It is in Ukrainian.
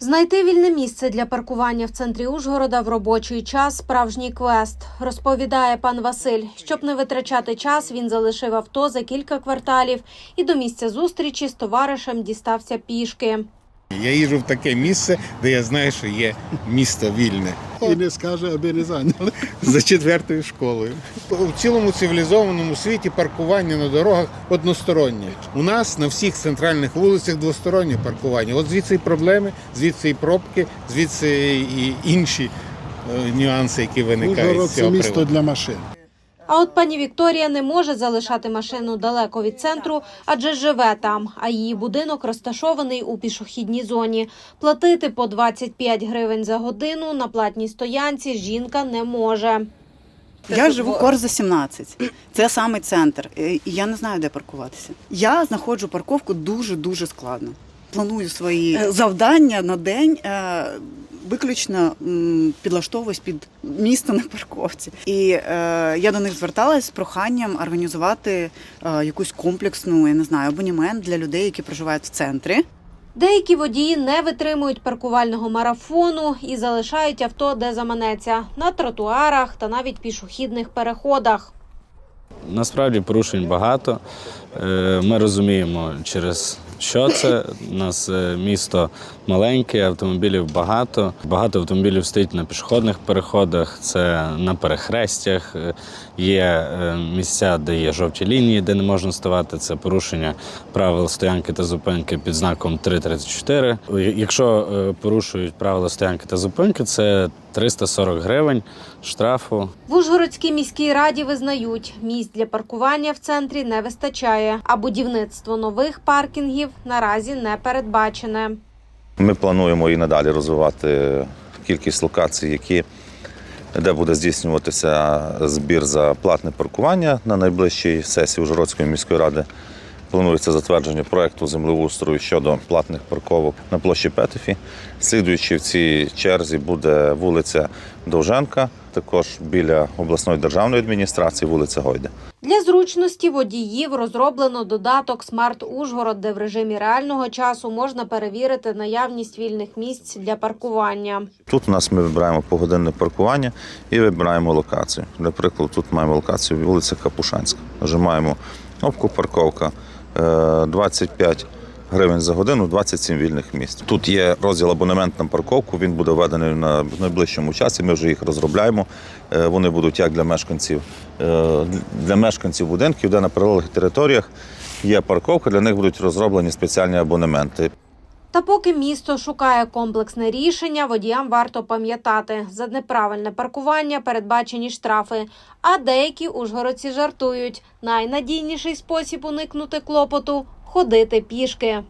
Знайти вільне місце для паркування в центрі Ужгорода в робочий час справжній квест, розповідає пан Василь. Щоб не витрачати час, він залишив авто за кілька кварталів і до місця зустрічі з товаришем дістався пішки. Я їжджу в таке місце, де я знаю, що є місто вільне. І не скаже, аби не зайняли. За четвертою школою. У цілому цивілізованому світі паркування на дорогах одностороннє. У нас на всіх центральних вулицях двостороннє паркування. От звідси і проблеми, звідси і пробки, звідси і інші е, нюанси, які виникають з це місто приводу. для машин. А от пані Вікторія не може залишати машину далеко від центру, адже живе там. А її будинок розташований у пішохідній зоні. Платити по 25 гривень за годину на платній стоянці жінка не може. Я живу Корза 17. Це саме центр. Е, І я не знаю, де паркуватися. Я знаходжу парковку дуже дуже складно. Планую свої е, завдання на день. Виключно м, підлаштовуюсь під місто на парковці, і е, я до них зверталась з проханням організувати е, якусь комплексну, я не знаю, абонімент для людей, які проживають в центрі. Деякі водії не витримують паркувального марафону і залишають авто, де заманеться на тротуарах та навіть пішохідних переходах. Насправді порушень багато. Е, Ми розуміємо, через що це. У нас е, місто маленьке, автомобілів багато. Багато автомобілів стоїть на пішохідних переходах, це на перехрестях. Е, Є е, місця, де є жовті лінії, де не можна ставати. Це порушення правил стоянки та зупинки під знаком 334. Якщо порушують правила стоянки та зупинки, це 340 гривень штрафу. В Ужгородській міській раді визнають, місць для паркування в центрі не вистачає, а будівництво нових паркінгів наразі не передбачене. Ми плануємо і надалі розвивати кількість локацій, які, де буде здійснюватися збір за платне паркування на найближчій сесії Ужгородської міської ради. Планується затвердження проекту землеустрою щодо платних парковок на площі Петефі. Слідуючи в цій черзі буде вулиця Довженка, також біля обласної державної адміністрації, вулиця Гойде. Для зручності водіїв розроблено додаток Смарт Ужгород, де в режимі реального часу можна перевірити наявність вільних місць для паркування. Тут у нас ми вибираємо погодинне паркування і вибираємо локацію. Для прикладу, тут маємо локацію вулиця Капушанська. Нажимаємо кнопку парковка е, 25 гривень за годину, 27 вільних місць. Тут є розділ абонемент на парковку. Він буде введений на найближчому часі. Ми вже їх розробляємо. Е, Вони будуть як для мешканців е, для мешканців будинків, де на прилеглих територіях є парковка. Для них будуть розроблені спеціальні абонементи. Та поки місто шукає комплексне рішення, водіям варто пам'ятати, за неправильне паркування передбачені штрафи. А деякі ужгородці жартують. Найнадійніший спосіб уникнути клопоту ходити пішки.